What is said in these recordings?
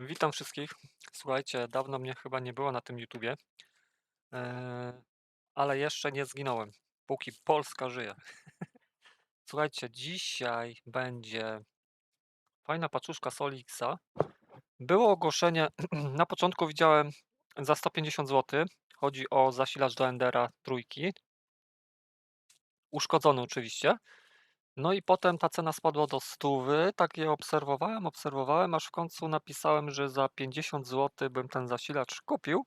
Witam wszystkich. Słuchajcie, dawno mnie chyba nie było na tym YouTubie, eee, ale jeszcze nie zginąłem, póki Polska żyje. Słuchajcie, dzisiaj będzie fajna paczuszka Solixa. Było ogłoszenie, na początku widziałem za 150 zł. Chodzi o zasilacz do Endera trójki. Uszkodzony oczywiście. No i potem ta cena spadła do stówy. Tak je obserwowałem, obserwowałem, aż w końcu napisałem, że za 50 zł bym ten zasilacz kupił.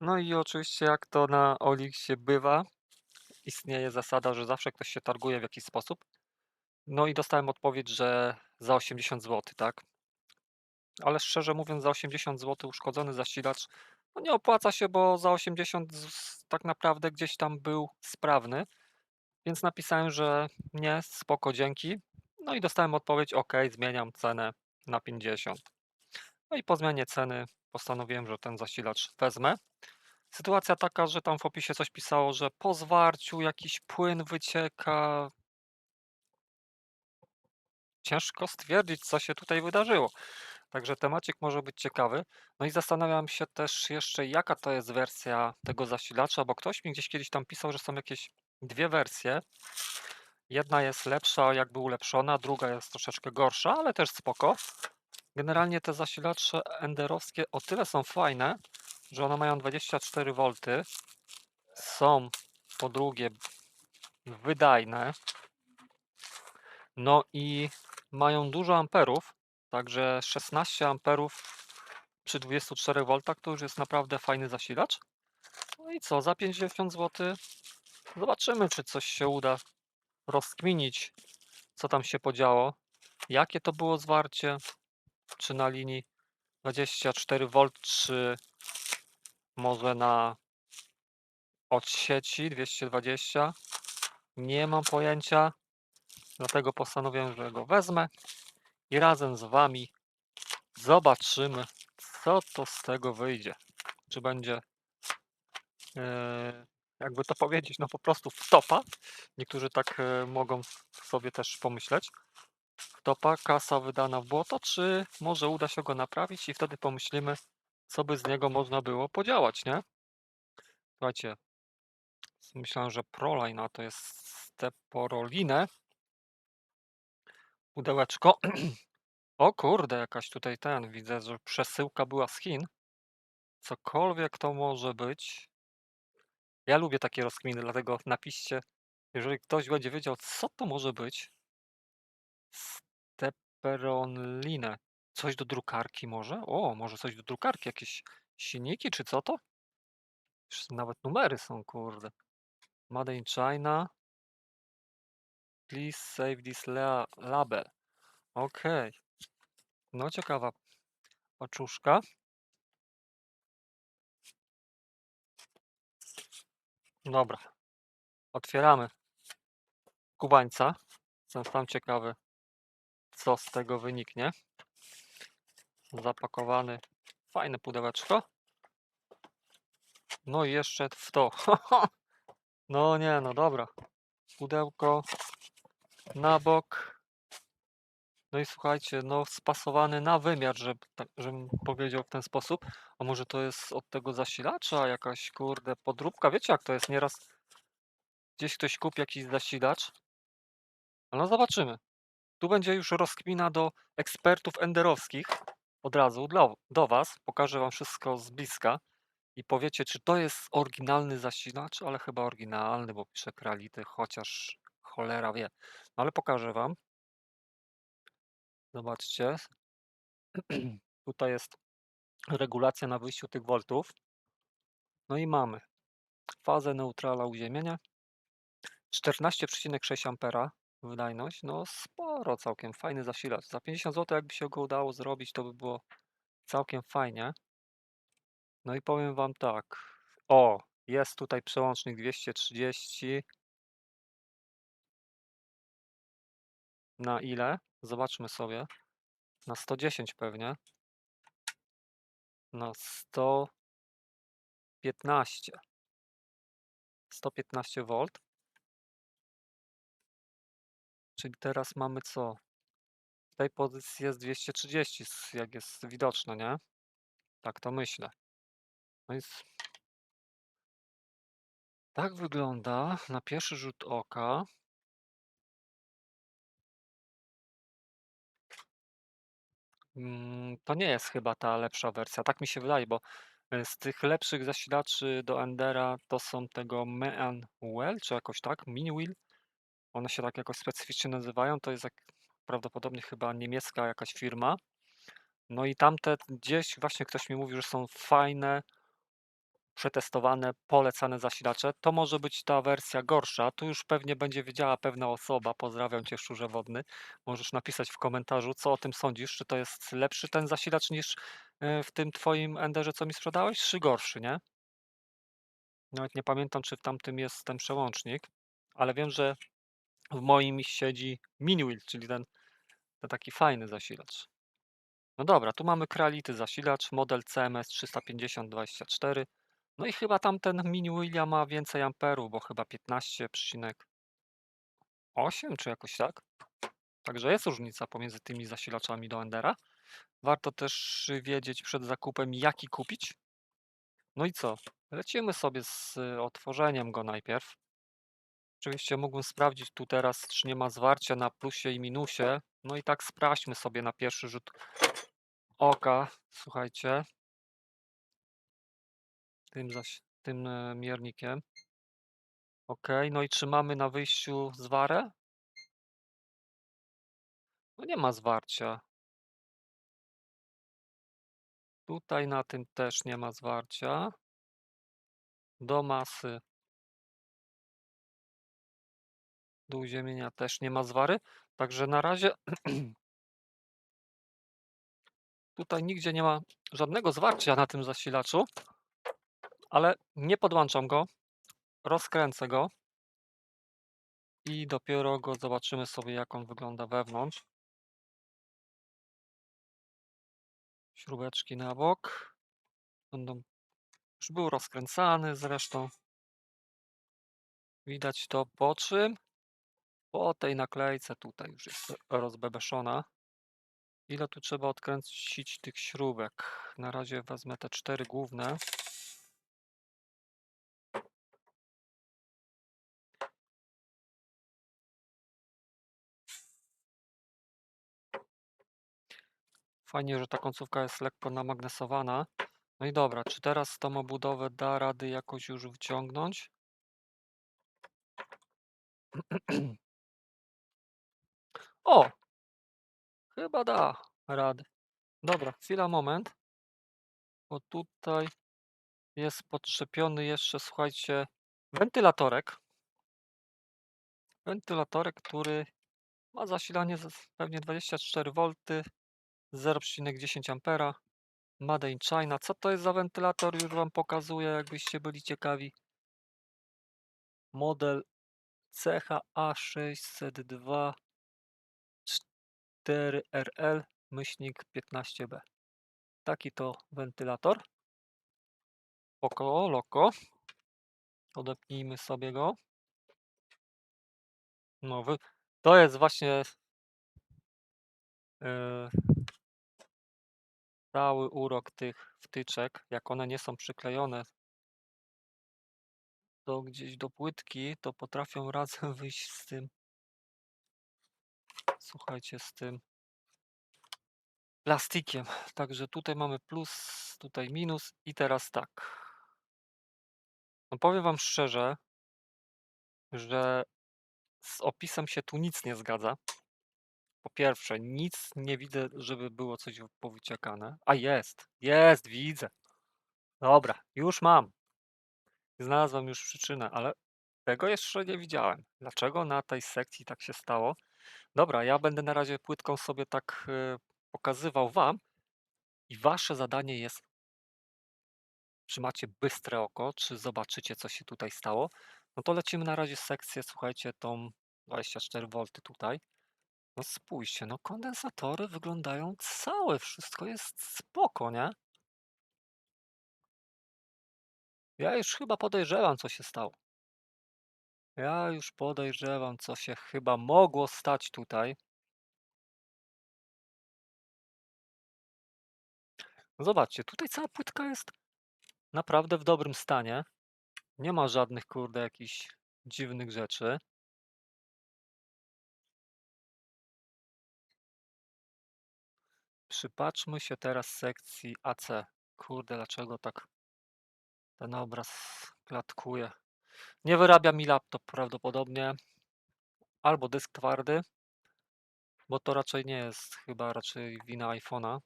No i oczywiście jak to na Olixie bywa, istnieje zasada, że zawsze ktoś się targuje w jakiś sposób. No i dostałem odpowiedź, że za 80 zł, tak? Ale szczerze mówiąc, za 80 zł uszkodzony zasilacz no nie opłaca się, bo za 80 z- tak naprawdę gdzieś tam był sprawny. Więc napisałem, że nie, spoko, dzięki. No i dostałem odpowiedź, ok, zmieniam cenę na 50. No i po zmianie ceny postanowiłem, że ten zasilacz wezmę. Sytuacja taka, że tam w opisie coś pisało, że po zwarciu jakiś płyn wycieka. Ciężko stwierdzić, co się tutaj wydarzyło. Także temacik może być ciekawy. No i zastanawiam się też jeszcze, jaka to jest wersja tego zasilacza, bo ktoś mi gdzieś kiedyś tam pisał, że są jakieś dwie wersje. Jedna jest lepsza, jakby ulepszona, druga jest troszeczkę gorsza, ale też spoko. Generalnie te zasilacze enderowskie o tyle są fajne, że one mają 24 V. Są po drugie wydajne. No i mają dużo amperów, także 16 amperów przy 24 V to już jest naprawdę fajny zasilacz. No i co, za 50 zł zobaczymy, czy coś się uda rozkminić, co tam się podziało, jakie to było zwarcie, czy na linii 24V, czy może na od sieci 220. Nie mam pojęcia, dlatego postanowiłem, że go wezmę i razem z Wami zobaczymy, co to z tego wyjdzie. Czy będzie, e, jakby to powiedzieć, no po prostu wtopa. Niektórzy tak e, mogą sobie też pomyśleć. Wtopa, kasa wydana w błoto, czy może uda się go naprawić i wtedy pomyślimy, co by z niego można było podziałać, nie? Słuchajcie, myślałem, że Proline, a to jest Steporoline. Pudełeczko. O kurde, jakaś tutaj ten, widzę, że przesyłka była z Chin. Cokolwiek to może być. Ja lubię takie rozkminy, dlatego napiszcie, jeżeli ktoś będzie wiedział, co to może być. Steperonline. Coś do drukarki może? O, może coś do drukarki, jakieś silniki, czy co to? Już nawet numery są, kurde. Made in China. Please save this la label. Okej. No ciekawa paczuszka. Dobra. Otwieramy kubańca. Jestem sam ciekawy, co z tego wyniknie. Zapakowany. Fajne pudełeczko. No i jeszcze w to. No nie, no dobra. Pudełko na bok. No i słuchajcie, no spasowany na wymiar, żeby, tak, żebym powiedział w ten sposób. A może to jest od tego zasilacza jakaś, kurde, podróbka? Wiecie jak to jest? Nieraz gdzieś ktoś kupi jakiś zasilacz. No zobaczymy. Tu będzie już rozkmina do ekspertów enderowskich. Od razu dla, do Was. Pokażę Wam wszystko z bliska. I powiecie, czy to jest oryginalny zasilacz, ale chyba oryginalny, bo pisze krality, chociaż cholera wie. No ale pokażę Wam. Zobaczcie. Tutaj jest regulacja na wyjściu tych voltów. No i mamy fazę neutrala uziemienia. 14,6 ampera wydajność. No sporo całkiem, fajny zasilacz. Za 50 zł jakby się go udało zrobić, to by było całkiem fajnie. No i powiem Wam tak. O, jest tutaj przełącznik 230. Na ile? Zobaczmy sobie. Na 110 pewnie. Na 115. 115 V. Czyli teraz mamy co? tej pozycji jest 230, s jak jest widoczne, nie? Tak to myślę. No więc tak wygląda na pierwszy rzut oka. Mm, to nie jest chyba ta lepsza wersja, tak mi się wydaje, bo, y, z tych lepszych zasilaczy do Endera to są tego Mean Well, czy jakoś tak, Miniwheel. One się tak jakoś specyficznie nazywają. To jest jak prawdopodobnie chyba niemiecka jakaś firma. No i tamte gdzieś właśnie ktoś mi mówił, że są fajne przetestowane, polecane zasilacze. To może być ta wersja gorsza. Tu już pewnie będzie wiedziała pewna osoba. Pozdrawiam cię, szczurze wodny. Możesz napisać w komentarzu, co o tym sądzisz. Czy to jest lepszy ten zasilacz niż y, w tym twoim Enderze, co mi sprzedałeś, czy gorszy, nie? Nawet nie pamiętam, czy w tamtym jest ten przełącznik, ale wiem, że w moim siedzi Miniwheel, czyli ten, ten taki fajny zasilacz. No dobra, tu mamy Krality zasilacz, model CMS 350-24. No i chyba tamten Mini William ma więcej amperów, bo chyba 15,8 czy jakoś tak. Także jest różnica pomiędzy tymi zasilaczami do Endera. Warto też wiedzieć przed zakupem, jaki kupić. No i co? Lecimy sobie z y, otworzeniem go najpierw. Oczywiście mógłbym sprawdzić tu teraz, czy nie ma zwarcia na plusie i minusie. No i tak sprawdźmy sobie na pierwszy rzut oka. Słuchajcie. Tym zaś, tym e, miernikiem. Ok, no i czy mamy na wyjściu zwarę? No nie ma zwarcia. Tutaj na tym też nie ma zwarcia. Do masy. Do uziemienia też nie ma zwary. Także na razie tutaj nigdzie nie ma żadnego zwarcia na tym zasilaczu. Ale nie podłączam go. Rozkręcę go. I dopiero go zobaczymy sobie, jak on wygląda wewnątrz. Śrubeczki na bok. Będą... Już był rozkręcany zresztą. Widać to po czym? Po tej naklejce tutaj już jest rozbebeszona. Ile tu trzeba odkręcić tych śrubek? Na razie wezmę te cztery główne. Fajnie, że ta końcówka jest lekko namagnesowana. No i dobra, czy teraz tą obudowę da rady jakoś już wciągnąć? O! Chyba da rady. Dobra, chwila, moment. Bo tutaj jest podczepiony jeszcze, słuchajcie, wentylatorek. Wentylatorek, który ma zasilanie pewnie 24V, 0,10 A. Made in China. Co to jest za wentylator? Już Wam pokazuję, jakbyście byli ciekawi. Model CHA602 4RL myślnik 15B. Taki to wentylator. Oko, loko. Odepnijmy sobie go. No, wy... to jest właśnie yy, cały urok tych wtyczek. Jak one nie są przyklejone do gdzieś do płytki, to potrafią razem wyjść z tym. Słuchajcie, z tym plastikiem. Także tutaj mamy plus, tutaj minus i teraz tak. No powiem Wam szczerze, że z opisem się tu nic nie zgadza. Po pierwsze, nic nie widzę, żeby było coś powyciekane. A jest, jest, widzę. Dobra, już mam. Znalazłem już przyczynę, ale tego jeszcze nie widziałem. Dlaczego na tej sekcji tak się stało? Dobra, ja będę na razie płytką sobie tak y, pokazywał Wam i Wasze zadanie jest, czy macie bystre oko, czy zobaczycie, co się tutaj stało. No to lecimy na razie sekcję, słuchajcie, tą 24V tutaj. No spójrzcie, no kondensatory wyglądają całe, wszystko jest spoko, nie? Ja już chyba podejrzewam, co się stało. Ja już podejrzewam, co się chyba mogło stać tutaj. No zobaczcie, tutaj cała płytka jest naprawdę w dobrym stanie. Nie ma żadnych, kurde, jakichś dziwnych rzeczy. Przypatrzmy się teraz sekcji AC. Kurde, dlaczego tak ten obraz klatkuje? Nie wyrabia mi laptop prawdopodobnie. Albo dysk twardy, bo to raczej nie jest chyba raczej wina iPhone'a.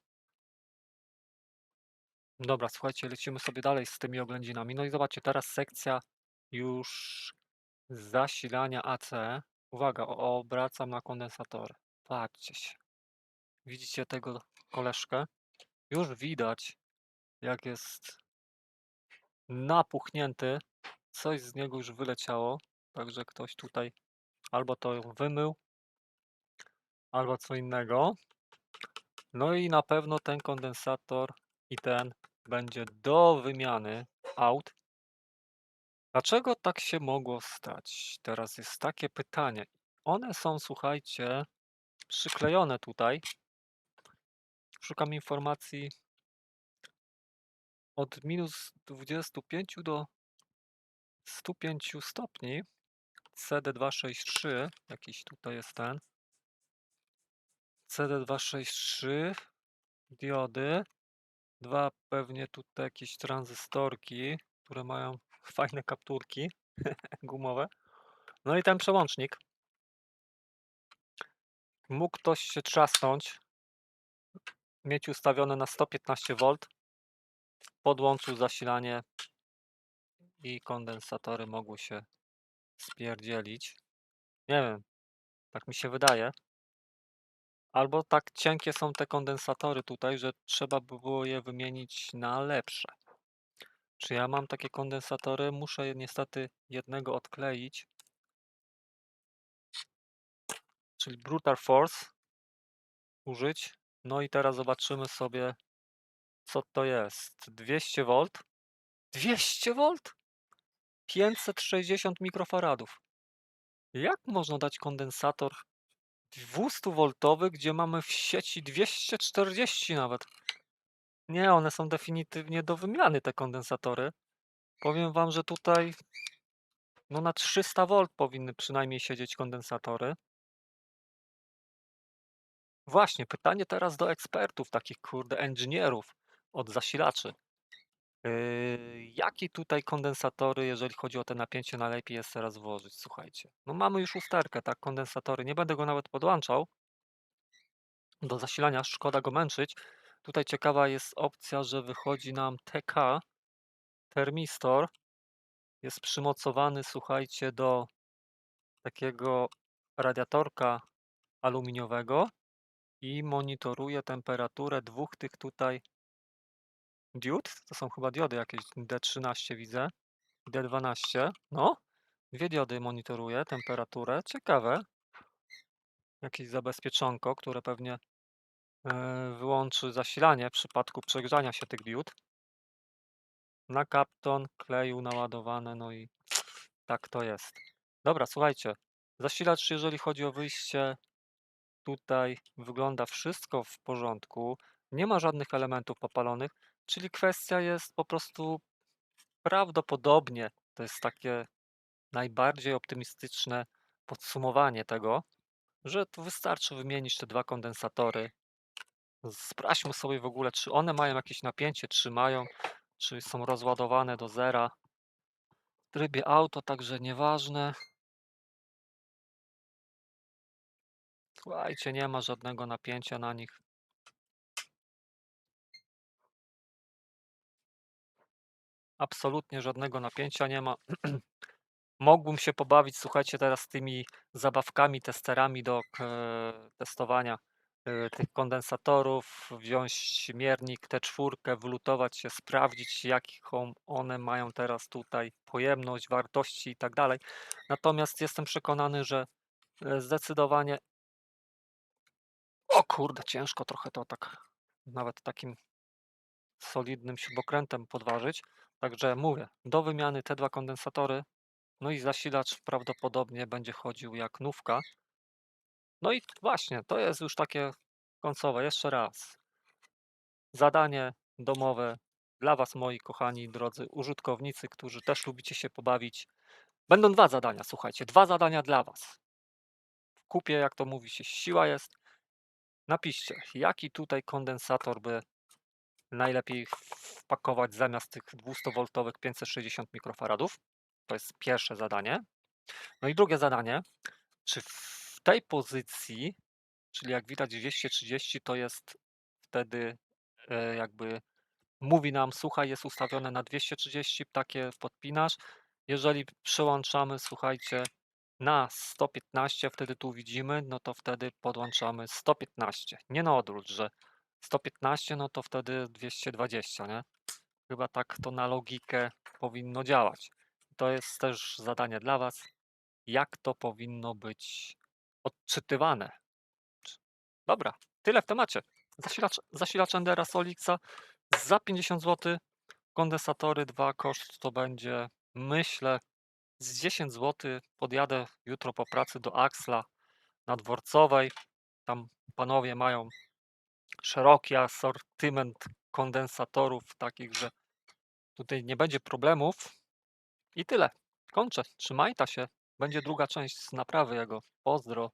Dobra, słuchajcie, lecimy sobie dalej z tymi oględzinami. No i zobaczcie, teraz sekcja już zasilania AC. Uwaga, obracam na kondensator. Patrzcie się. Widzicie tego koleżkę? Już widać, jak jest napuchnięty. Coś z niego już wyleciało. Także ktoś tutaj albo to wymył, albo co innego. No i na pewno ten kondensator i ten będzie do wymiany aut. Dlaczego tak się mogło stać? Teraz jest takie pytanie. One są, słuchajcie, przyklejone tutaj. Szukam informacji od minus 25 do 105 stopni. CD263, jakiś tutaj jest ten. CD263, diody, dwa pewnie tutaj jakieś tranzystorki, które mają fajne kapturki gumowe. No i ten przełącznik. Mógł ktoś się trzasnąć, mieć ustawione na 115V, podłączył zasilanie i kondensatory mogły się spierdzielić. Nie wiem, tak mi się wydaje. Albo tak cienkie są te kondensatory tutaj, że trzeba by było je wymienić na lepsze. Czy ja mam takie kondensatory? Muszę niestety jednego odkleić. Czyli Brutal Force użyć. No i teraz zobaczymy sobie, co to jest. 200V. 200V? 560 mikrofaradów. Jak można dać kondensator 200V, gdzie mamy w sieci 240 nawet? Nie, one są definitywnie do wymiany, te kondensatory. Powiem wam, że tutaj no na 300V powinny przynajmniej siedzieć kondensatory. Właśnie, pytanie teraz do ekspertów, takich kurde engineerów od zasilaczy. Yy, jakie tutaj kondensatory, jeżeli chodzi o te napięcie, najlepiej jest teraz włożyć? Słuchajcie, no mamy już usterkę, tak, kondensatory. Nie będę go nawet podłączał do zasilania, szkoda go męczyć. Tutaj ciekawa jest opcja, że wychodzi nam TK, termistor. Jest przymocowany, słuchajcie, do takiego radiatorka aluminiowego i monitoruje temperaturę dwóch tych tutaj diod. To są chyba diody jakieś D13 widzę. D12. No, dwie diody monitoruje temperaturę. Ciekawe. Jakieś zabezpieczonko, które pewnie e, wyłączy zasilanie w przypadku przegrzania się tych diod. Na kapton, kleju naładowane, no i tak to jest. Dobra, słuchajcie. Zasilacz, jeżeli chodzi o wyjście, tutaj wygląda wszystko w porządku. Nie ma żadnych elementów popalonych, czyli kwestia jest po prostu prawdopodobnie, to jest takie najbardziej optymistyczne podsumowanie tego, że tu wystarczy wymienić te dwa kondensatory. Sprawdźmy sobie w ogóle, czy one mają jakieś napięcie, czy mają, czy są rozładowane do zera. W trybie auto, także nieważne. Słuchajcie, nie ma żadnego napięcia na nich. Absolutnie żadnego napięcia nie ma. Mógłbym się pobawić, słuchajcie, teraz tymi zabawkami, testerami do e, testowania e, tych kondensatorów, wziąć miernik T4, wylutować się, sprawdzić, jaką one mają teraz tutaj pojemność, wartości i tak dalej. Natomiast jestem przekonany, że e, zdecydowanie. O kurde, ciężko trochę to tak, nawet takim solidnym śrubokrętem podważyć. Także mówię, do wymiany te dwa kondensatory no i zasilacz prawdopodobnie będzie chodził jak nówka. No i właśnie, to jest już takie końcowe. Jeszcze raz. Zadanie domowe dla Was, moi kochani, drodzy użytkownicy, którzy też lubicie się pobawić. Będą dwa zadania, słuchajcie, dwa zadania dla Was. W kupie, jak to mówi się, siła jest. Napiszcie, jaki tutaj kondensator by najlepiej wpakować zamiast tych 200V 560 mikrofaradów. To jest pierwsze zadanie. No i drugie zadanie, czy w tej pozycji, czyli jak widać 230 to jest wtedy e, jakby mówi nam, słuchaj, jest ustawione na 230, takie podpinasz. Jeżeli przełączamy, słuchajcie, na 115, wtedy tu widzimy, no to wtedy podłączamy 115. Nie na odwrót, że 115, no to wtedy 220, nie? Chyba tak to na logikę powinno działać. To jest też zadanie dla Was, jak to powinno być odczytywane. Dobra, tyle w temacie. Zasilacz, zasilacz Endera Solixa za 50 zł. Kondensatory 2 koszt to będzie, myślę, z 10 zł. Podjadę jutro po pracy do Axla na Dworcowej. Tam panowie mają szeroki asortyment kondensatorów, takich, że tutaj nie będzie problemów. I tyle. Kończę. Trzymajta się. Będzie druga część z naprawy jego. Pozdro.